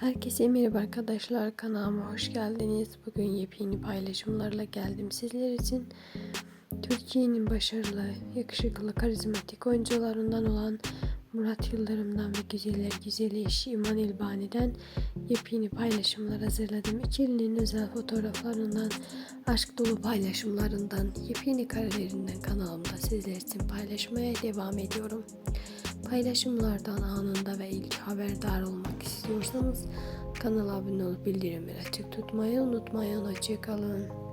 Herkese merhaba arkadaşlar kanalıma hoş geldiniz. Bugün yepyeni paylaşımlarla geldim sizler için. Türkiye'nin başarılı, yakışıklı, karizmatik oyuncularından olan Murat Yıldırım'dan ve güzeller güzeli eşi İman İlbani'den yepyeni paylaşımlar hazırladım. İkilinin özel fotoğraflarından, aşk dolu paylaşımlarından, yepyeni karelerinden kanalımda sizler için paylaşmaya devam ediyorum. Paylaşımlardan anında ve ilk haberdar olmak istiyorsanız kanala abone olup bildirimleri açık tutmayı unutmayın. Hoşçakalın.